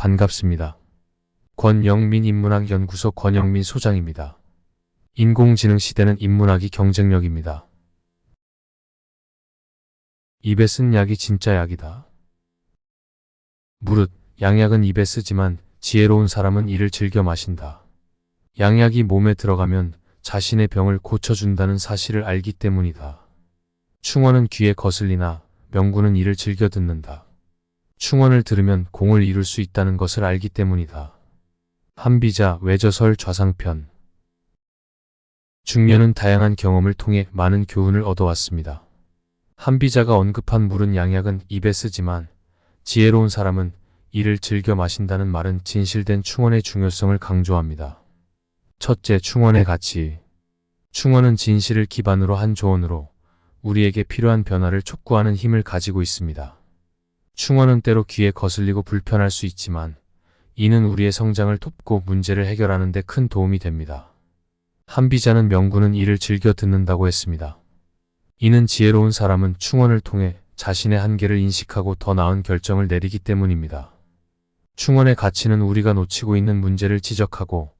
반갑습니다. 권영민 인문학 연구소 권영민 소장입니다. 인공지능 시대는 인문학이 경쟁력입니다. 입에 쓴 약이 진짜 약이다. 무릇 양약은 입에 쓰지만 지혜로운 사람은 이를 즐겨 마신다. 양약이 몸에 들어가면 자신의 병을 고쳐준다는 사실을 알기 때문이다. 충언은 귀에 거슬리나 명구는 이를 즐겨 듣는다. 충언을 들으면 공을 이룰 수 있다는 것을 알기 때문이다. 한비자 외저설 좌상편 중년은 다양한 경험을 통해 많은 교훈을 얻어왔습니다. 한비자가 언급한 물은 양약은 입에 쓰지만 지혜로운 사람은 이를 즐겨 마신다는 말은 진실된 충언의 중요성을 강조합니다. 첫째, 충언의 가치. 충언은 진실을 기반으로 한 조언으로 우리에게 필요한 변화를 촉구하는 힘을 가지고 있습니다. 충언은 때로 귀에 거슬리고 불편할 수 있지만 이는 우리의 성장을 돕고 문제를 해결하는 데 큰 도움이 됩니다. 한비자는 명구는 이를 즐겨 듣는다고 했습니다. 이는 지혜로운 사람은 충언을 통해 자신의 한계를 인식하고 더 나은 결정을 내리기 때문입니다. 충언의 가치는 우리가 놓치고 있는 문제를 지적하고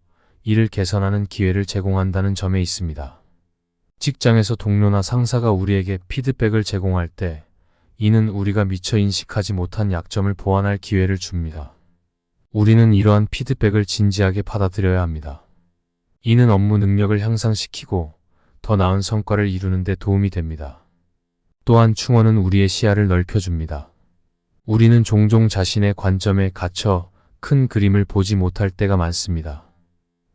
이를 개선하는 기회를 제공한다는 점에 있습니다. 직장에서 동료나 상사가 우리에게 피드백을 제공할 때 이는 우리가 미처 인식하지 못한 약점을 보완할 기회를 줍니다. 우리는 이러한 피드백을 진지하게 받아들여야 합니다. 이는 업무 능력을 향상시키고 더 나은 성과를 이루는 데 도움이 됩니다. 또한 충원은 우리의 시야를 넓혀줍니다. 우리는 종종 자신의 관점에 갇혀 큰 그림을 보지 못할 때가 많습니다.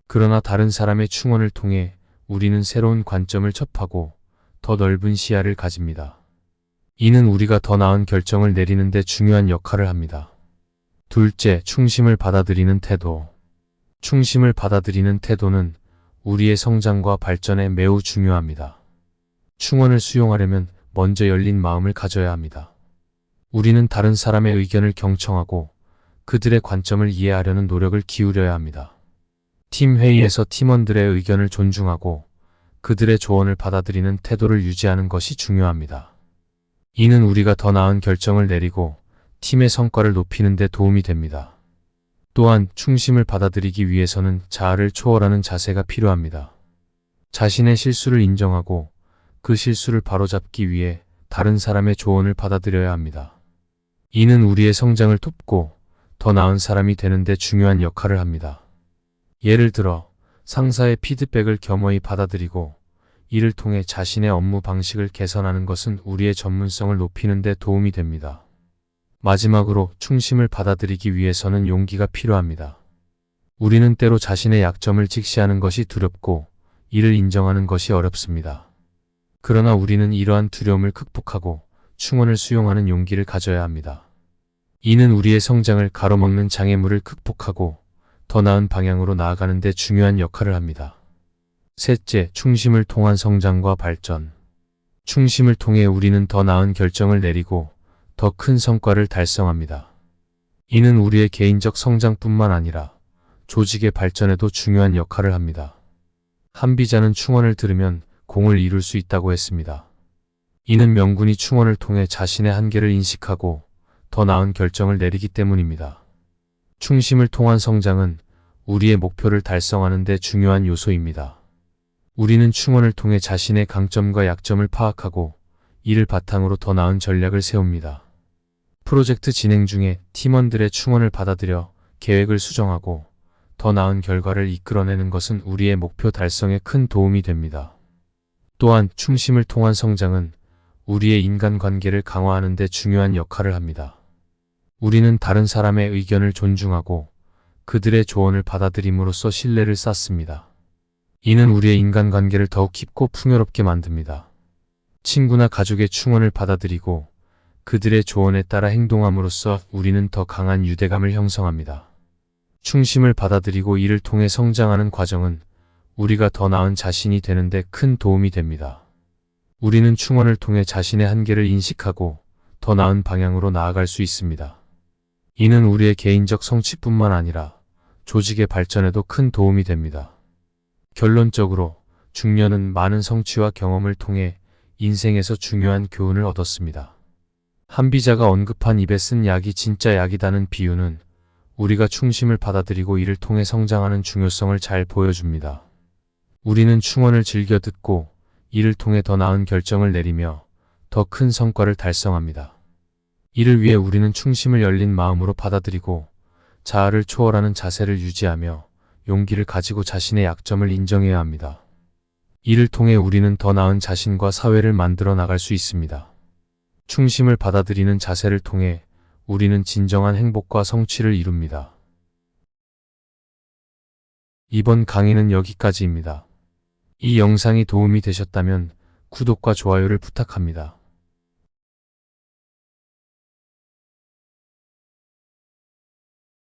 그러나 다른 사람의 충원을 통해 우리는 새로운 관점을 접하고 더 넓은 시야를 가집니다. 이는 우리가 더 나은 결정을 내리는 데 중요한 역할을 합니다. 둘째, 충심을 받아들이는 태도. 충심을 받아들이는 태도는 우리의 성장과 발전에 매우 중요합니다. 충원을 수용하려면 먼저 열린 마음을 가져야 합니다. 우리는 다른 사람의 의견을 경청하고 그들의 관점을 이해하려는 노력을 기울여야 합니다. 팀 회의에서 팀원들의 의견을 존중하고 그들의 조언을 받아들이는 태도를 유지하는 것이 중요합니다. 이는 우리가 더 나은 결정을 내리고 팀의 성과를 높이는 데 도움이 됩니다. 또한 충심을 받아들이기 위해서는 자아를 초월하는 자세가 필요합니다. 자신의 실수를 인정하고 그 실수를 바로잡기 위해 다른 사람의 조언을 받아들여야 합니다. 이는 우리의 성장을 돕고 더 나은 사람이 되는데 중요한 역할을 합니다. 예를 들어 상사의 피드백을 겸허히 받아들이고 이를 통해 자신의 업무 방식을 개선하는 것은 우리의 전문성을 높이는 데 도움이 됩니다. 마지막으로 충심을 받아들이기 위해서는 용기가 필요합니다. 우리는 때로 자신의 약점을 직시하는 것이 두렵고 이를 인정하는 것이 어렵습니다. 그러나 우리는 이러한 두려움을 극복하고 충원을 수용하는 용기를 가져야 합니다. 이는 우리의 성장을 가로막는 장애물을 극복하고 더 나은 방향으로 나아가는 데 중요한 역할을 합니다. 셋째, 충심을 통한 성장과 발전. 충심을 통해 우리는 더 나은 결정을 내리고 더 큰 성과를 달성합니다. 이는 우리의 개인적 성장뿐만 아니라 조직의 발전에도 중요한 역할을 합니다. 한비자는 충원을 들으면 공을 이룰 수 있다고 했습니다. 이는 명군이 충원을 통해 자신의 한계를 인식하고 더 나은 결정을 내리기 때문입니다. 충심을 통한 성장은 우리의 목표를 달성하는 데 중요한 요소입니다. 우리는 충원을 통해 자신의 강점과 약점을 파악하고 이를 바탕으로 더 나은 전략을 세웁니다. 프로젝트 진행 중에 팀원들의 충원을 받아들여 계획을 수정하고 더 나은 결과를 이끌어내는 것은 우리의 목표 달성에 큰 도움이 됩니다. 또한 충심을 통한 성장은 우리의 인간관계를 강화하는 데 중요한 역할을 합니다. 우리는 다른 사람의 의견을 존중하고 그들의 조언을 받아들임으로써 신뢰를 쌓습니다. 이는 우리의 인간관계를 더욱 깊고 풍요롭게 만듭니다. 친구나 가족의 충원을 받아들이고 그들의 조언에 따라 행동함으로써 우리는 더 강한 유대감을 형성합니다. 충심을 받아들이고 이를 통해 성장하는 과정은 우리가 더 나은 자신이 되는데 큰 도움이 됩니다. 우리는 충원을 통해 자신의 한계를 인식하고 더 나은 방향으로 나아갈 수 있습니다. 이는 우리의 개인적 성취뿐만 아니라 조직의 발전에도 큰 도움이 됩니다. 결론적으로 중년은 많은 성취와 경험을 통해 인생에서 중요한 교훈을 얻었습니다. 한비자가 언급한 입에 쓴 약이 진짜 약이다는 비유는 우리가 충심을 받아들이고 이를 통해 성장하는 중요성을 잘 보여줍니다. 우리는 충원을 즐겨 듣고 이를 통해 더 나은 결정을 내리며 더 큰 성과를 달성합니다. 이를 위해 우리는 충심을 열린 마음으로 받아들이고 자아를 초월하는 자세를 유지하며 용기를 가지고 자신의 약점을 인정해야 합니다. 이를 통해 우리는 더 나은 자신과 사회를 만들어 나갈 수 있습니다. 충심을 받아들이는 자세를 통해 우리는 진정한 행복과 성취를 이룹니다. 이번 강의는 여기까지입니다. 이 영상이 도움이 되셨다면 구독과 좋아요를 부탁합니다.